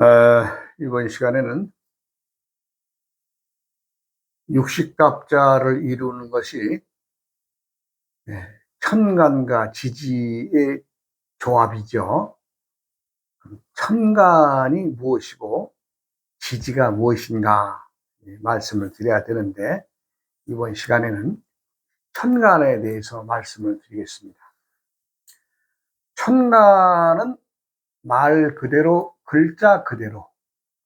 어, 이번 시간에는 육식갑자를 이루는 것이 예, 천간과 지지의 조합이죠. 천간이 무엇이고 지지가 무엇인가 예, 말씀을 드려야 되는데 이번 시간에는 천간에 대해서 말씀을 드리겠습니다. 천간은 말 그대로 글자 그대로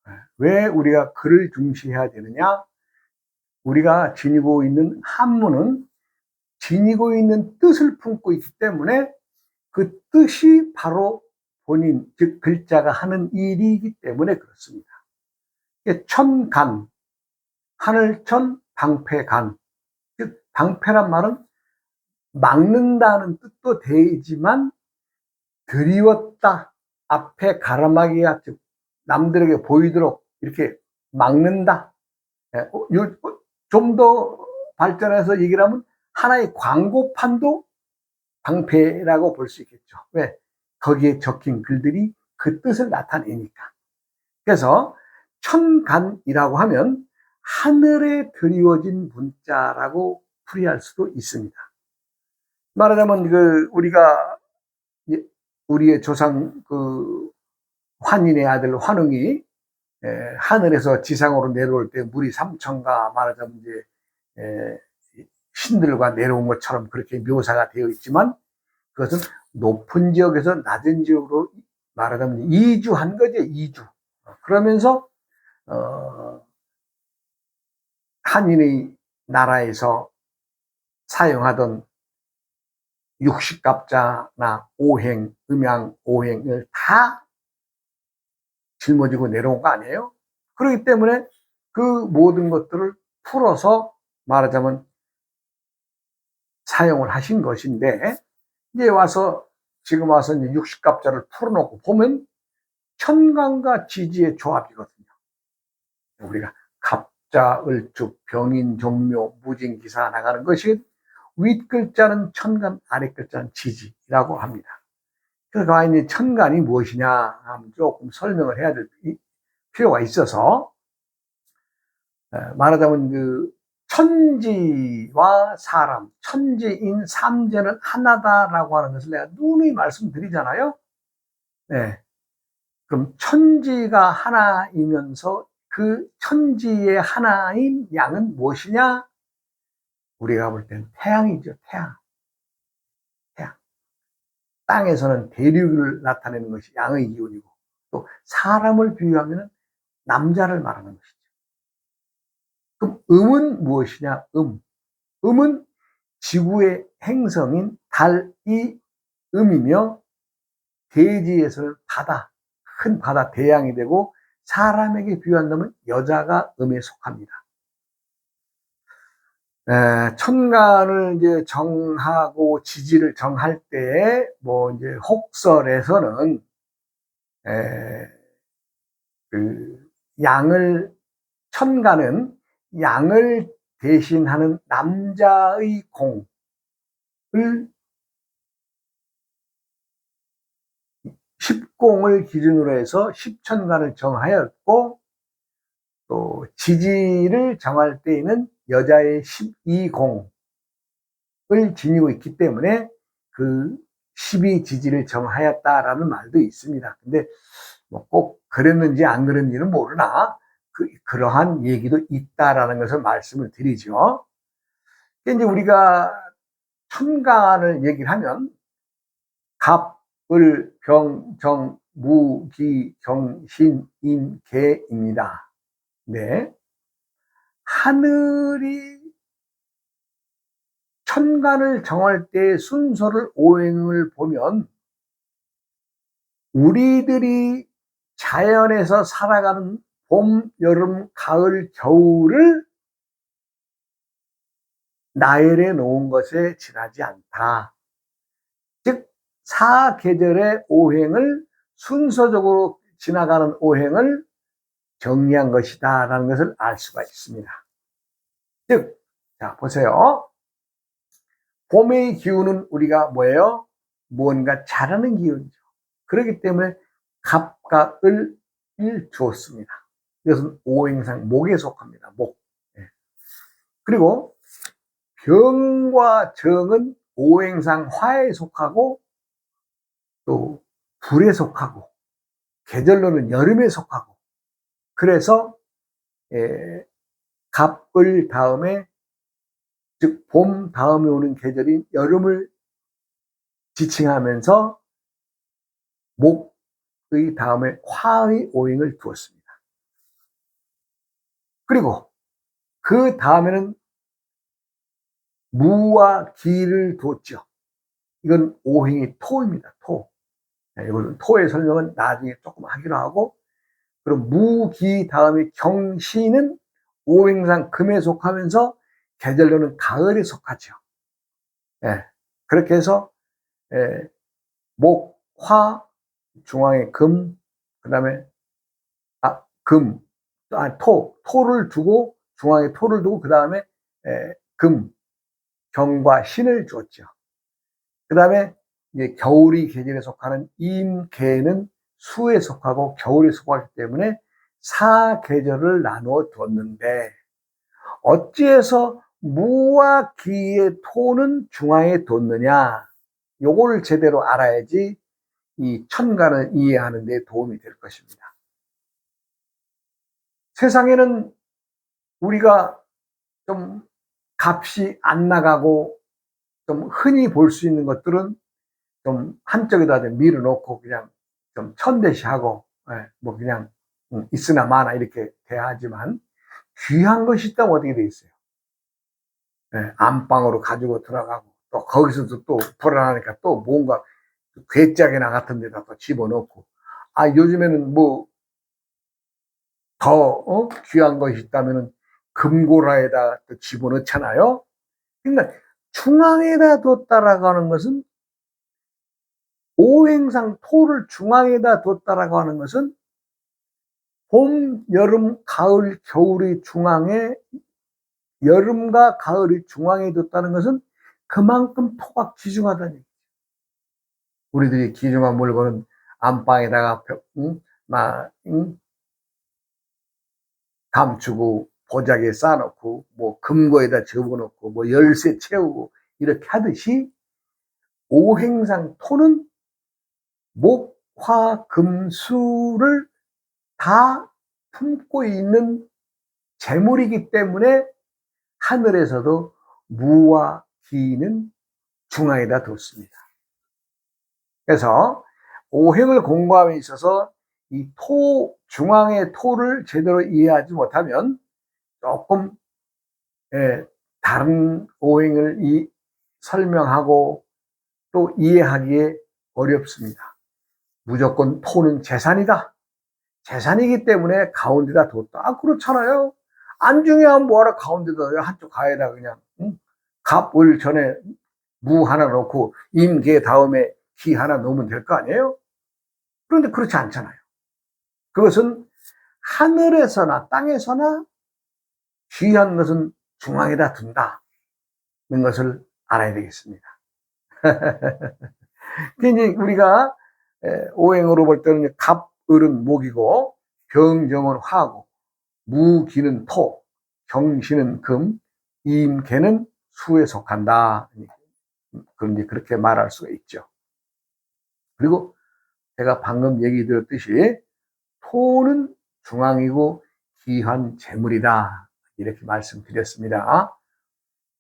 예, 왜 우리가 글을 중시해야 되느냐? 우리가 지니고 있는 한문은 지니고 있는 뜻을 품고 있기 때문에 그 뜻이 바로 본인, 즉 글자가 하는 일이기 때문에 그렇습니다. 천간, 하늘천, 방패간. 즉 방패란 말은 막는다는 뜻도 되지만 드리웠다, 앞에 가라마기가 즉 남들에게 보이도록 이렇게 막는다. 예, 어, 좀더 발전해서 얘기를 하면 하나의 광고판도 방패라고 볼 수 있겠죠. 왜? 거기에 적힌 글들이 그 뜻을 나타내니까. 그래서 천간이라고 하면 하늘에 드리워진 문자라고 풀이할 수도 있습니다. 말하자면 그 우리가 우리의 조상 그 환인의 아들 환웅이 에, 하늘에서 지상으로 내려올 때 물이 삼천가 말하자면 이제 에, 신들과 내려온 것처럼 그렇게 묘사가 되어 있지만 그것은 높은 지역에서 낮은 지역으로 말하자면 이주한 거죠 이주. 그러면서 어, 한인의 나라에서 사용하던 육식갑자나 오행, 음양, 오행을 다 짊어지고 내려온 거 아니에요? 그렇기 때문에 그 모든 것들을 풀어서 말하자면 사용을 하신 것인데 이제 와서 지금 와서 이제 육식갑자를 풀어놓고 보면 천간과 지지의 조합이거든요. 우리가 갑자, 을축, 병인, 종묘, 무진기사 나가는 것이 윗글자는 천간, 아랫글자는 지지라고 합니다. 그러니까 이제 천간이 무엇이냐 조금 설명을 해야 될 필요가 있어서 말하자면 그 천지와 사람, 천지인 삼재는 하나다라고 하는 것을 내가 누누이 말씀드리잖아요. 네. 그럼 천지가 하나이면서 그 천지의 하나인 양은 무엇이냐? 우리가 볼 때는 태양이죠, 태양. 땅에서는 대륙을 나타내는 것이 양의 기운이고 또 사람을 비유하면 남자를 말하는 것이죠. 그럼 음은 무엇이냐? 음. 음은 지구의 행성인 달이 음이며 대지에서는 바다, 큰 바다 대양이 되고 사람에게 비유한다면 여자가 음에 속합니다. 천간을 이제 정하고 지지를 정할 때, 뭐 이제 혹설에서는, 에, 그 양을, 천간은 양을 대신하는 남자의 공을 십공을 기준으로 해서 십천간을 정하였고, 또 지지를 정할 때에는 여자의 12공을 지니고 있기 때문에 그 12지지를 정하였다라는 말도 있습니다. 근데 뭐 꼭 그랬는지 안 그랬는지는 모르나 그, 그러한 얘기도 있다라는 것을 말씀을 드리죠. 이제 우리가 천간을 얘기를 하면 갑, 을, 병, 정, 무, 기, 경, 신, 임, 개입니다. 네. 하늘이 천간을 정할 때 순서를 오행을 보면 우리들이 자연에서 살아가는 봄, 여름, 가을, 겨울을 나열해 놓은 것에 지나지 않다. 즉, 사계절의 오행을 순서적으로 지나가는 오행을 정리한 것이다라는 것을 알 수가 있습니다. 즉, 자, 보세요. 봄의 기운은 우리가 뭐예요? 무언가 잘하는 기운이죠. 그렇기 때문에 갑과 을, 목일 주었습니다. 이것은 오행상 목에 속합니다. 목. 예. 그리고 병과 정은 오행상 화에 속하고 또 불에 속하고 계절로는 여름에 속하고 그래서 예, 갑을 다음에 즉 봄 다음에 오는 계절인 여름을 지칭하면서 목의 다음에 화의 오행을 두었습니다. 그리고 그 다음에는 무와 기를 뒀죠. 이건 오행이 토입니다. 토. 네, 이건 토의 설명은 나중에 조금 하기로 하고, 그럼 무기 다음에 경시는 오행상 금에 속하면서 계절로는 가을에 속하죠. 예. 그렇게 해서 예, 목, 화, 중앙에 금, 그 다음에 아, 금, 아, 토, 토를 두고 중앙에 토를 두고 그 다음에 금, 경과 신을 주었죠. 그 다음에 겨울이 계절에 속하는 임계는 수에 속하고 겨울에 속하기 때문에 사계절을 나누어 뒀는데 어찌해서 무와 기의 토는 중앙에 뒀느냐 요걸 제대로 알아야지 이 천간을 이해하는 데 도움이 될 것입니다. 세상에는 우리가 좀 값이 안 나가고 좀 흔히 볼 수 있는 것들은 좀 한쪽에다 밀어놓고 그냥 좀 천대시하고 예, 뭐 그냥 음, 있으나 마나 이렇게 대하지만 귀한 것이 있다면 어떻게 돼 있어요? 예, 안방으로 가지고 들어가고 또 거기서도 또 불안하니까 또 뭔가 괴짝이나 같은 데다 또 집어넣고 아 요즘에는 뭐 더 어? 귀한 것이 있다면은 금고라에다 또 집어넣잖아요. 그러니까 중앙에다 뒀다라고 하는 것은 오행상 토를 중앙에다 뒀다라고 하는 것은 봄, 여름, 가을, 겨울의 중앙에 여름과 가을이 중앙에 뒀다는 것은 그만큼 토가 귀중하다는 얘기죠. 우리들이 귀중한 물건은 안방에다가 응? 막, 응? 감추고 보자기에 쌓아놓고 뭐 금고에다 접어놓고 뭐 열쇠 채우고 이렇게 하듯이 오행상 토는 목, 화, 금, 수를 다 품고 있는 재물이기 때문에 하늘에서도 무와 기는 중앙에다 뒀습니다. 그래서 오행을 공부함에 있어서 이 토, 중앙의 토를 제대로 이해하지 못하면 조금 예, 다른 오행을 이, 설명하고 또 이해하기에 어렵습니다. 무조건 토는 재산이다. 재산이기 때문에 가운데다 뒀다. 아, 그렇잖아요. 안 중요한 뭐하러 가운데다 한쪽 가에다 그냥 응? 갑을 전에 무 하나 넣고 임계 다음에 기 하나 넣으면 될 거 아니에요? 그런데 그렇지 않잖아요. 그것은 하늘에서나 땅에서나 귀한 것은 중앙에다 둔다는 것을 알아야 되겠습니다. 이제 우리가 오행으로 볼 때는 갑 을은 목이고 병정은 화고 무기는 토, 경신은 금, 임계는 수에 속한다. 그런지 그렇게 말할 수가 있죠. 그리고 제가 방금 얘기 드렸듯이 토는 중앙이고 귀한 재물이다. 이렇게 말씀드렸습니다.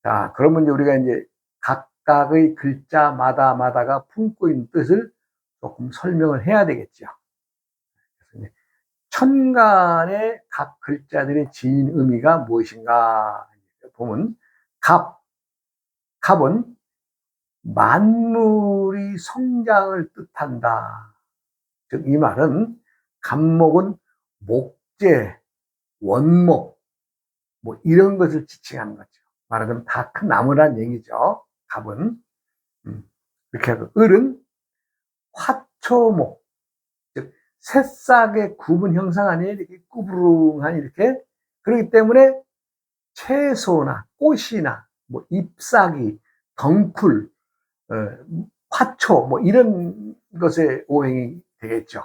자, 그러면 이제 우리가 이제 각각의 글자마다 마다가 품고 있는 뜻을 조금 설명을 해야 되겠죠. 천간의 각 글자들의 지닌 의미가 무엇인가 보면 갑, 갑은 만물이 성장을 뜻한다. 즉 이 말은 갑목은 목재, 원목, 뭐 이런 것을 지칭하는 거죠. 말하자면 다 큰 나무란 얘기죠. 갑은. 음, 이렇게 하고 을은 화초목, 즉 새싹의 구분 형상 아니에요? 이렇게 꾸부릉한 이렇게. 그렇기 때문에 채소나 꽃이나 뭐 잎사귀, 덩쿨, 어, 화초 뭐 이런 것에 오행이 되겠죠.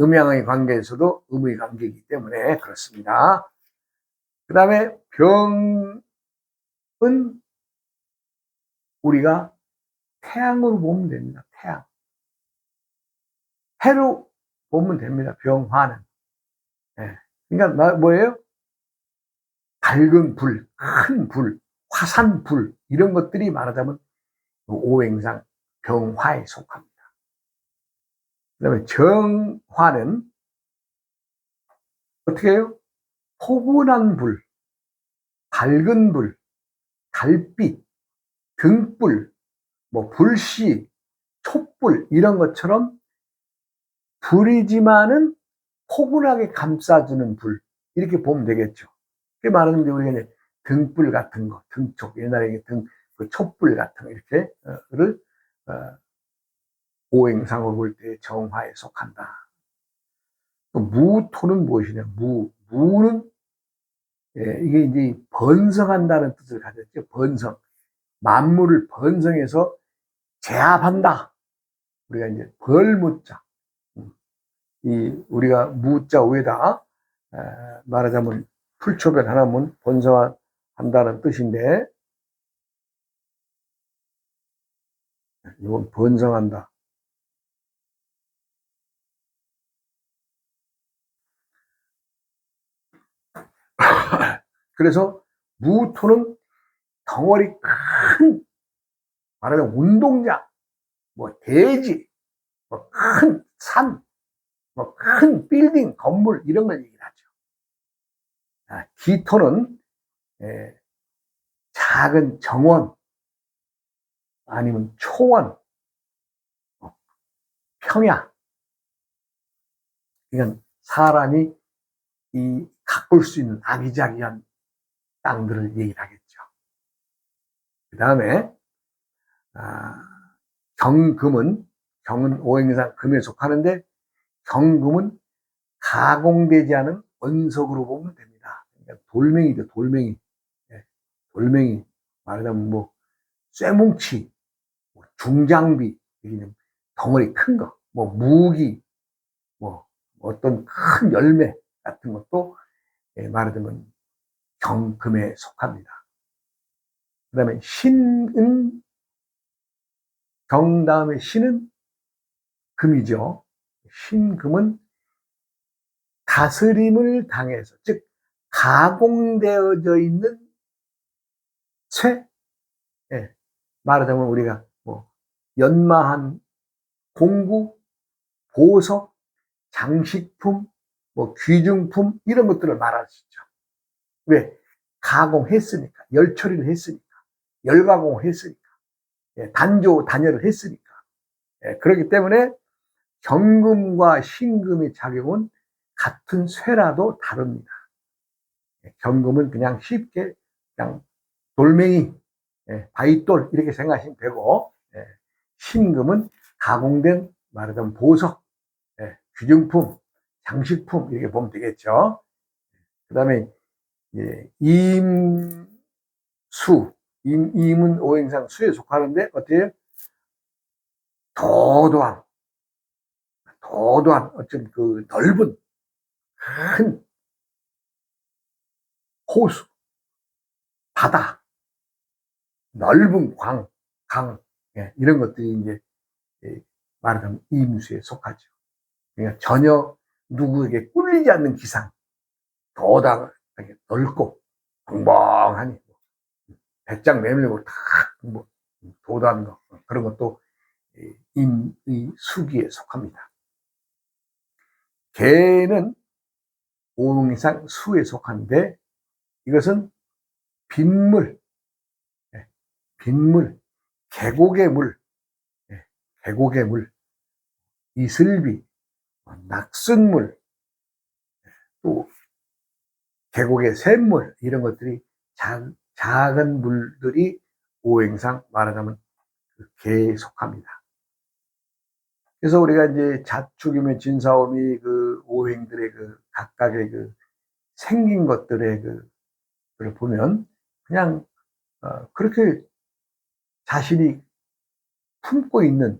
음양의 관계에서도 음의 관계이기 때문에 그렇습니다. 그 다음에 병은 우리가 태양으로 보면 됩니다. 태양. 해로 보면 됩니다. 병화는. 네. 그러니까 뭐예요? 밝은 불, 큰 불, 화산 불 이런 것들이 말하자면 오행상 병화에 속합니다. 그 다음에 정화는 어떻게 해요? 포근한 불, 밝은 불, 달빛, 등불, 뭐 불씨, 촛불 이런 것처럼 불이지만은 포근하게 감싸주는 불 이렇게 보면 되겠죠. 그 말하는 게 우리가 이제 등불 같은 거, 등촉 옛날에 등, 그 촛불 같은 거 이렇게를 어, 오행상으로 볼 때 정화에 속한다. 무토는 무엇이냐? 무, 무는 예, 이게 이제 번성한다는 뜻을 가졌죠. 번성. 만물을 번성해서 제압한다. 우리가 이제 벌무자. 음. 이 우리가 무자 위에다 말하자면 풀초변 하나면 번성한다는 뜻인데 이건 번성한다. 그래서 무토는 덩어리 큰 말하자면 운동장, 뭐 대지, 뭐 큰 산, 뭐 큰 빌딩, 건물 이런 걸 얘기를 하죠. 아, 기토는 에, 작은 정원 아니면 초원, 뭐 평야. 이건 사람이 이 가꿀 수 있는 아기자기한 땅들을 얘기를 하겠죠. 그 다음에 아, 경금은 경은 오행상 금에 속하는데 경금은 가공되지 않은 원석으로 보면 됩니다. 그러니까 돌멩이죠, 돌멩이. 네, 돌멩이. 말하자면 뭐, 쇠뭉치, 뭐 중장비, 덩어리 큰 거, 뭐, 무기, 뭐, 어떤 큰 열매 같은 것도 예, 말하자면 경금에 속합니다. 그 다음에 신은 경 다음에 신은 금이죠. 신금은 다스림을 당해서 즉 가공되어져 있는 쇠 예, 말하자면 우리가 뭐 연마한 공구, 보석, 장식품, 뭐 귀중품 이런 것들을 말할 수 있죠. 왜? 가공했으니까 열 처리를 했으니까 열가공을 했으니까 예, 단조 단열을 했으니까 예, 그렇기 때문에 경금과 신금의 작용은 같은 쇠라도 다릅니다. 예, 경금은 그냥 쉽게 그냥 돌멩이, 바위돌 이렇게 생각하시면 되고 신금은 가공된 말하자면 보석, 귀중품, 장식품 이렇게 보면 되겠죠. 그 다음에 임수 임, 임은 오행상 수에 속하는데 어때요? 도도한 도도한 어떤 그 넓은 큰 호수 바다 넓은 광, 강 예, 이런 것들이 이제 예, 말하자면 임수에 속하죠. 그러니까 전혀 누구에게 꿀리지 않는 기상 도다 넓고 벙벙하니 배짱 내밀고 탁뭐 도단 거 그런 것도 임의 수기에 속합니다. 개는 오행상 수에 속한데 이것은 빗물, 예, 빗물, 계곡의 물, 예, 계곡의 물, 이슬비, 낙순물, 또 계곡의 샘물 이런 것들이 작, 작은 물들이 오행상 말하자면 그 개에 속합니다. 그래서 우리가 이제 자축이며 진사오미 그 오행들의 그 각각의 그 생긴 것들의 그, 를 보면 그냥 어, 그렇게 자신이 품고 있는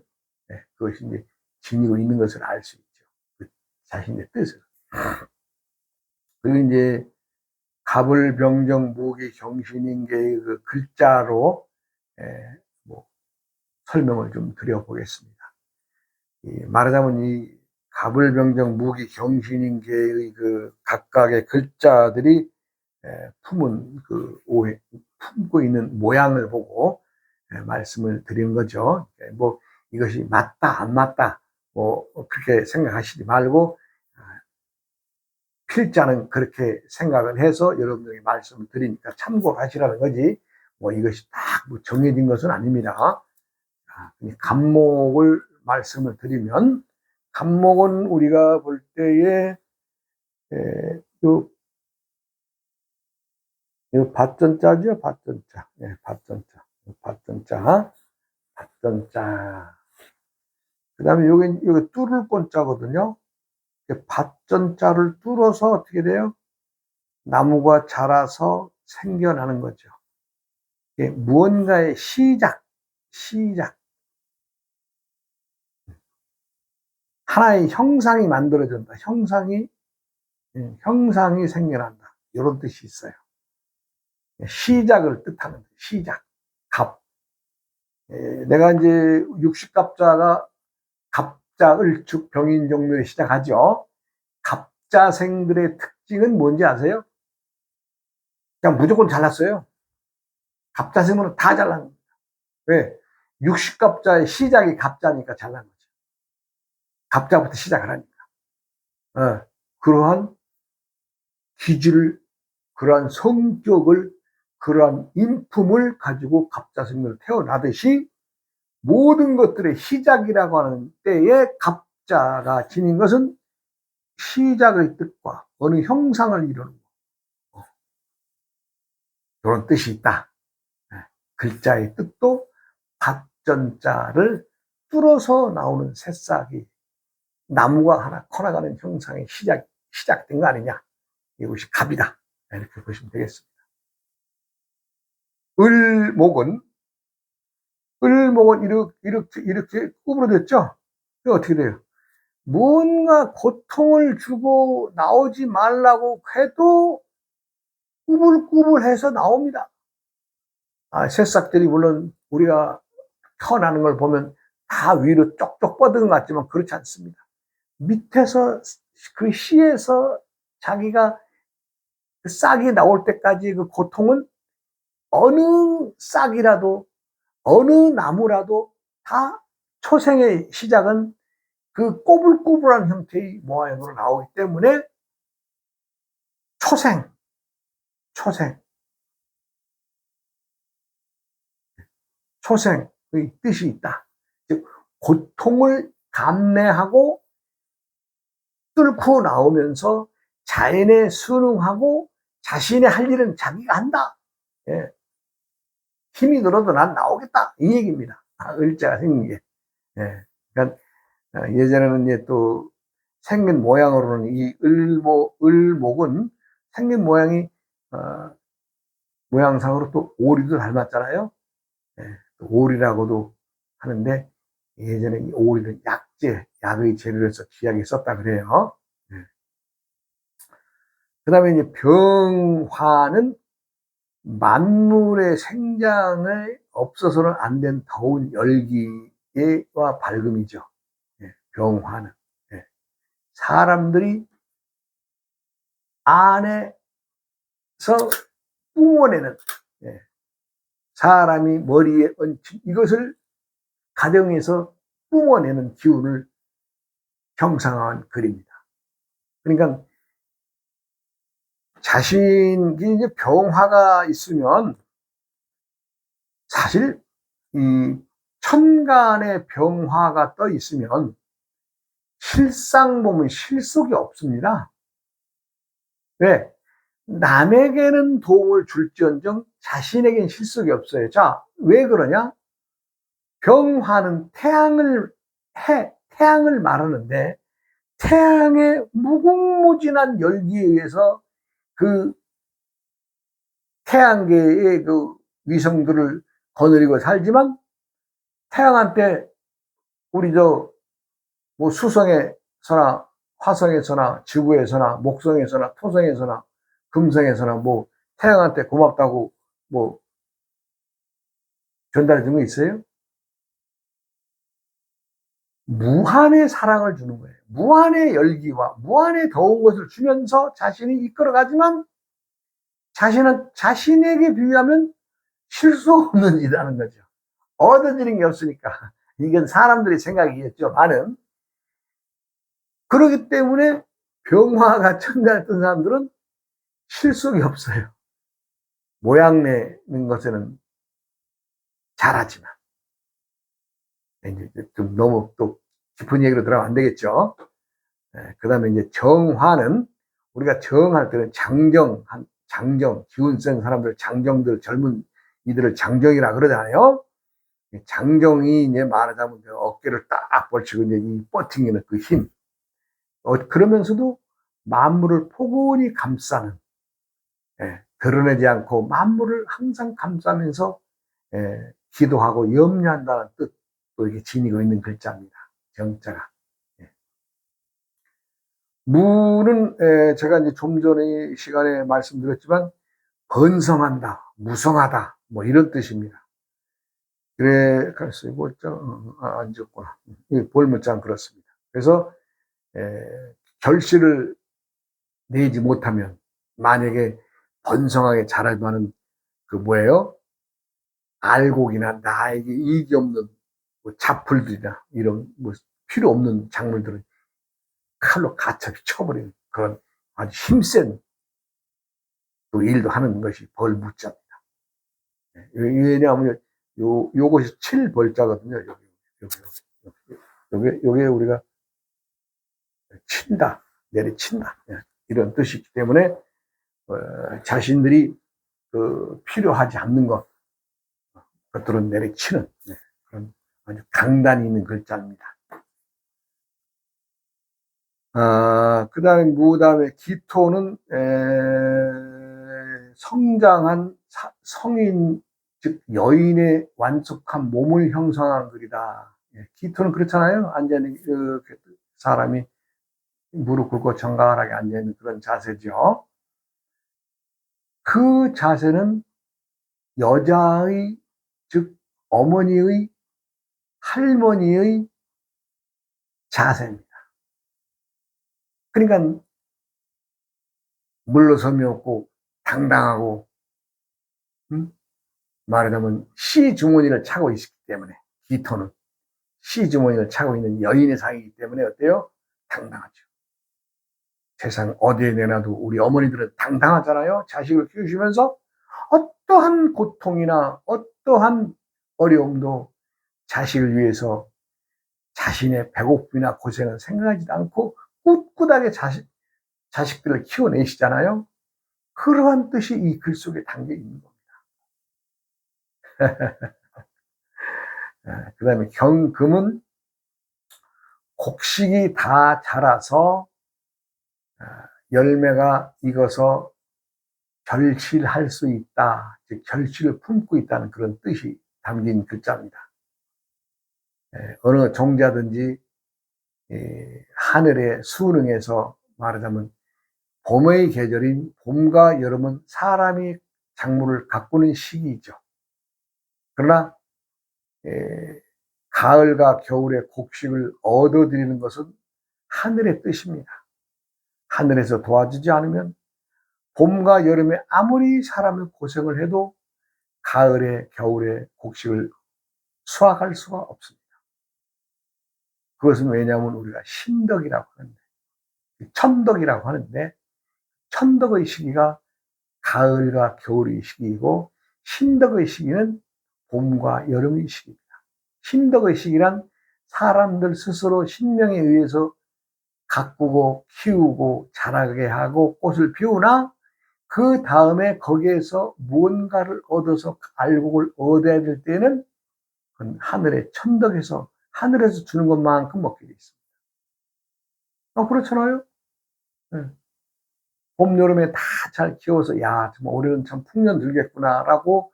네, 그것이 이제 지니고 있는 것을 알 수 있죠. 그 자신의 뜻을. 그리고 이제 갑을 병정 무기 경신인계의 그 글자로 에, 뭐 설명을 좀 드려보겠습니다. 이 말하자면 이 갑을 병정 무기 경신인계의 그 각각의 글자들이 에, 품은 그 오해 품고 있는 모양을 보고 에, 말씀을 드린 거죠. 에, 뭐 이것이 맞다 안 맞다 뭐 그렇게 생각하시지 말고 필자는 그렇게 생각을 해서 여러분들에게 말씀을 드리니까 참고하시라는 거지, 뭐 이것이 딱뭐 정해진 것은 아닙니다. 간목을 말씀을 드리면, 간목은 우리가 볼 때에, 에, 요, 요 밭전자죠, 밭전자. 예, 밭전자. 밭전자. 밭전자. 그 다음에 요게, 요게 뚫을 꼰자거든요. 밭전자를 뚫어서 어떻게 돼요? 나무가 자라서 생겨나는 거죠. 무언가의 시작, 시작. 하나의 형상이 만들어진다. 형상이, 예, 형상이 생겨난다. 이런 뜻이 있어요. 시작을 뜻하는 거예요. 시작. 갑. 예, 내가 이제 60갑자가 갑 갑자, 을축, 병인 종묘에 시작하죠. 갑자생들의 특징은 뭔지 아세요? 그냥 무조건 잘났어요. 갑자생은 다 잘난 겁니다. 왜? 60갑자의 시작이 갑자니까 잘난 거죠. 갑자부터 시작을 하니까. 어, 그러한 기질을, 그러한 성격을, 그러한 인품을 가지고 갑자생을 태어나듯이 모든 것들의 시작이라고 하는 때에 갑자가 지닌 것은 시작의 뜻과 어느 형상을 이루는 거. 이런 뜻이 있다. 네. 글자의 뜻도 밭전자를 뚫어서 나오는 새싹이 나무가 하나 커나가는 형상의 시작, 시작된 거 아니냐. 이것이 갑이다. 이렇게 보시면 되겠습니다. 을목은 을목은 이렇게, 이렇게, 이렇게 구부러졌죠? 그 어떻게 돼요? 뭔가 고통을 주고 나오지 말라고 해도 꾸불꾸불해서 나옵니다. 아, 새싹들이 물론 우리가 태어나는 걸 보면 다 위로 쪽쪽 뻗은 것 같지만 그렇지 않습니다. 밑에서 그 씨에서 자기가 그 싹이 나올 때까지 그 고통은 어느 싹이라도 어느 나무라도 다 초생의 시작은 그 꼬불꼬불한 형태의 모양으로 나오기 때문에 초생, 초생, 초생의 뜻이 있다. 즉, 고통을 감내하고 뚫고 나오면서 자연에 순응하고 자신의 할 일은 자기가 한다. 예. 힘이 들어도 난 나오겠다. 이 얘기입니다. 아, 을자가 생긴 게. 예. 그러니까 아, 예전에는 이제 또 생긴 모양으로는 이 을목, 을목은 생긴 모양이, 어, 모양상으로 또 오리도 닮았잖아요. 예. 오리라고도 하는데 예전에 이 오리는 약재, 약의 재료로 해서 귀하게 썼다 그래요. 예. 그 다음에 이제 병화는 만물의 생장을 없어서는 안 된 더운 열기와 밝음이죠. 예, 병화는. 예. 사람들이 안에서 뿜어내는, 예. 사람이 머리에 얹힌 이것을 가정에서 뿜어내는 기운을 형상화한 글입니다. 그러니까 자신이 이제 병화가 있으면 사실 이 천간에 병화가 떠 있으면 실상 보면 실속이 없습니다. 왜? 남에게는 도움을 줄지언정 자신에겐 실속이 없어요. 자, 왜 그러냐? 병화는 태양을 해, 태양을 말하는데 태양의 무궁무진한 열기에 의해서 그 태양계의 그 위성들을 거느리고 살지만 태양한테 우리 저 뭐 수성에서나 화성에서나 지구에서나 목성에서나 토성에서나 금성에서나 뭐 태양한테 고맙다고 뭐 전달해 준 거 있어요? 무한의 사랑을 주는 거예요. 무한의 열기와 무한의 더운 것을 주면서 자신이 이끌어가지만 자신은 자신에게 비유하면 실수 없는 일이라는 거죠. 얻어지는 게 없으니까. 이건 사람들의 생각이겠죠. 많은. 그렇기 때문에 병화가 천간했던 사람들은 실속이 없어요. 모양 내는 것에는 잘하지만. 이제 좀 너무 또 깊은 얘기로 들어가면 안 되겠죠. 그 다음에 이제 정화는 우리가 정할 때는 장정, 장정, 기운 센 사람들, 장정들, 젊은 이들을 장정이라 그러잖아요. 장정이 이제 말하자면 어깨를 딱 벌치고 이제 이 버팅이는 그 힘. 어, 그러면서도 만물을 포근히 감싸는, 예, 드러내지 않고 만물을 항상 감싸면서, 예, 기도하고 염려한다는 뜻 도 이게 지니고 있는 글자입니다. 정자가. 예. 무는, 예, 제가 이제 좀 전에 시간에 말씀드렸지만, 번성한다, 무성하다, 뭐 이런 뜻입니다. 그래, 글쎄, 볼자, 어, 아, 안 적구나. 볼문장 그렇습니다. 그래서, 에, 결실을 내지 못하면, 만약에 번성하게 만한, 그 뭐예요? 알곡이나 나에게 이익이 없는 뭐 잡풀들이나 이런 뭐 필요 없는 작물들은 칼로 가차비 쳐버리는 그런 아주 힘센 또 일도 하는 것이 벌무자입니다. 예, 왜냐하면 요, 요것이 7벌자거든요. 여기, 여기, 여기, 여기, 우리가 친다, 내리친다. 예, 이런 뜻이 있기 때문에, 어, 자신들이 그 필요하지 않는 것, 것들은 내리치는 네, 그런 아주 강단이 있는 글자입니다. 아, 그 다음에, 무 다음에 기토는, 에, 성장한 사, 성인, 즉, 여인의 완숙한 몸을 형성한 글이다. 예, 기토는 그렇잖아요. 앉아있는, 그, 사람이 무릎 꿇고 정갈하게 앉아있는 그런 자세죠. 그 자세는 여자의, 즉, 어머니의, 할머니의 자세입니다. 그러니까 물러섬이 없고 당당하고 음? 말하자면 시 주머니를 차고 있기 때문에 기토는 시 주머니를 차고 있는 여인의 상이기 때문에 어때요? 당당하죠. 세상 어디에 내놔도 우리 어머니들은 당당하잖아요. 자식을 키우시면서 어떠한 고통이나 어떠한 어려움도 자식을 위해서 자신의 배고픔이나 고생은 생각하지도 않고 꿋꿋하게 자식, 자식들을 키워내시잖아요. 그러한 뜻이 이 글 속에 담겨 있는 겁니다. 그 다음에 경금은 곡식이 다 자라서 아, 열매가 익어서 결실할 수 있다. 즉, 결실을 품고 있다는 그런 뜻이 담긴 글자입니다. 어느 종자든지 하늘의 수능에서 말하자면 봄의 계절인 봄과 여름은 사람이 작물을 가꾸는 시기이죠. 그러나 가을과 겨울에 곡식을 얻어들이는 것은 하늘의 뜻입니다. 하늘에서 도와주지 않으면 봄과 여름에 아무리 사람이 고생을 해도 가을에 겨울에 곡식을 수확할 수가 없습니다. 그것은 왜냐하면 우리가 신덕이라고 하는데, 천덕이라고 하는데, 천덕의 시기가 가을과 겨울의 시기이고, 신덕의 시기는 봄과 여름의 시기입니다. 신덕의 시기란 사람들 스스로 신명에 의해서 가꾸고 키우고 자라게 하고 꽃을 피우나 그 다음에 거기에서 무언가를 얻어서 알곡을 얻어야 될 때는 하늘의 천덕에서 하늘에서 주는 것만큼 먹게 돼 있습니다. 아, 그렇잖아요? 네. 봄, 여름에 다 잘 키워서, 야, 정말 올해는 참 풍년 들겠구나라고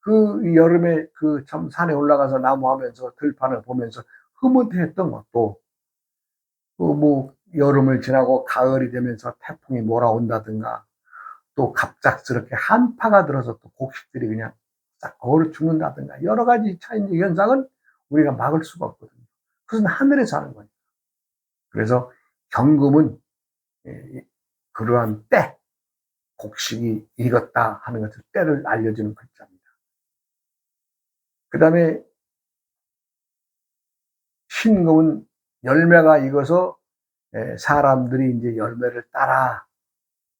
그 여름에 그 참 산에 올라가서 나무 하면서 들판을 보면서 흐뭇했던 것도, 그 뭐, 여름을 지나고 가을이 되면서 태풍이 몰아온다든가 또 갑작스럽게 한파가 들어서 또 곡식들이 그냥 싹 얼어 죽는다든가 여러 가지 차이적 현상은 우리가 막을 수가 없거든요. 그것은 하늘에서 하는 거니까. 그래서 경금은 예, 그러한 때 곡식이 익었다 하는 것을 때를 알려주는 글자입니다. 그 다음에 신금은 열매가 익어서 예, 사람들이 이제 열매를 따라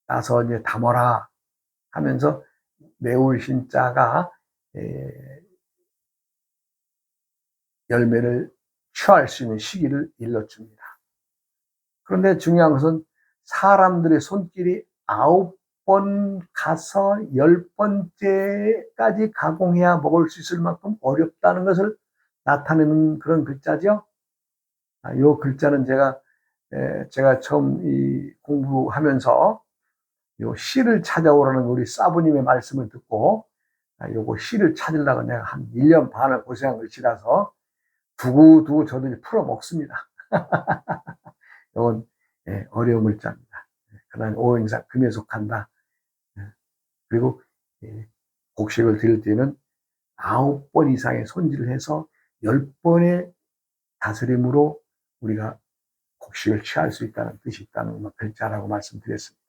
따서 이제 담어라 하면서 매울 신자가 예, 열매를 취할 수 있는 시기를 일러줍니다. 그런데 중요한 것은 사람들의 손길이 아홉 번 가서 열 번째까지 가공해야 먹을 수 있을 만큼 어렵다는 것을 나타내는 그런 글자죠. 아, 요 글자는 제가 제가 처음 이 공부하면서 요 시를 찾아오라는 우리 사부님의 말씀을 듣고 아, 요거 시를 찾으려고 내가 한 1년 반을 고생한 것이라서 두고두고 저도 풀어 먹습니다. 이건 예, 어려운 글자입니다. 그다음 오행사 금에 속한다. 예, 그리고 예, 곡식을 드릴 때는 아홉 번 이상의 손질을 해서 열 번의 다스림으로 우리가 곡식을 취할 수 있다는 뜻이 있다는 글자라고 말씀드렸습니다.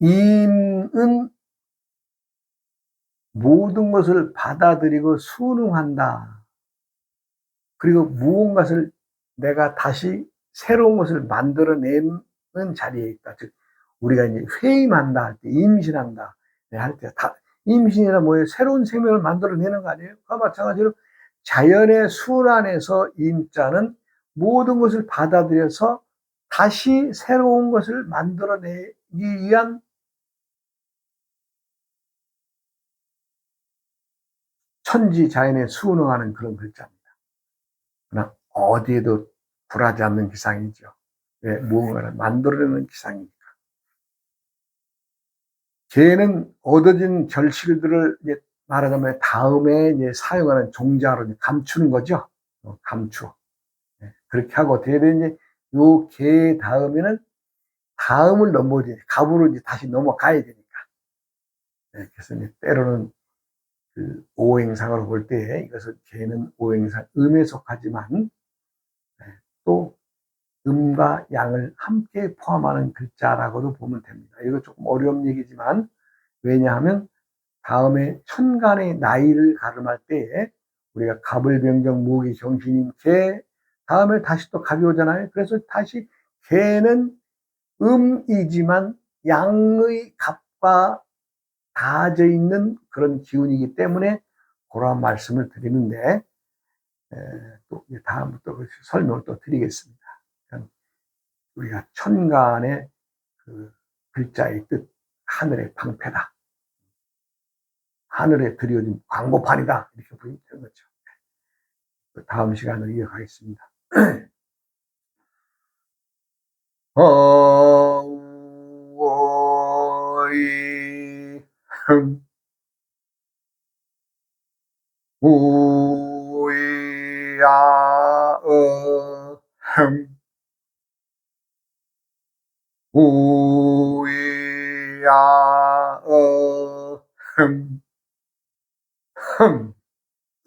임은 모든 것을 받아들이고 순응한다. 그리고 무언가를 내가 다시 새로운 것을 만들어내는 자리에 있다. 즉, 우리가 이제 회임한다 할 때, 임신한다 할 때, 다, 임신이나 뭐예요? 새로운 생명을 만들어내는 거 아니에요? 그와 마찬가지로 자연의 순환에서 임자는 모든 것을 받아들여서 다시 새로운 것을 만들어내기 위한 천지 자연에 순응하는 그런 글자입니다. 그러나 어디에도 굴하지 않는 기상이죠. 왜? 무언가를 만들어내는 기상이니까. 개는 얻어진 결실들을 이제 말하자면 다음에 이제 사용하는 종자로 감추는 거죠. 어, 감추. 네, 그렇게 하고 대대 이제 요개 다음에는 다음을 넘어지 갑으로 이제 다시 넘어가야 되니까. 네, 그래서 이제 때로는 그 오행상으로 볼 때 이것은 개는 오행상 음에 속하지만 네, 또 음과 양을 함께 포함하는 글자라고도 보면 됩니다. 이거 조금 어려운 얘기지만 왜냐하면 다음에 천간의 나이를 가름할 때에 우리가 갑을 병정 무기 정신인 개 다음에 다시 또 갑이 오잖아요. 그래서 다시 개는 음이지만 양의 갑과 닿아져 있는 그런 기운이기 때문에 그러한 말씀을 드리는데 에, 또 다음부터 그 설명을 또 드리겠습니다. 우리가 천간의 그 글자의 뜻 하늘의 방패다. 하늘에 드려진 광고판이다. 이렇게 보이면 되는 거죠. 다음 시간으로 이어가겠습니다. 어 우야 어 우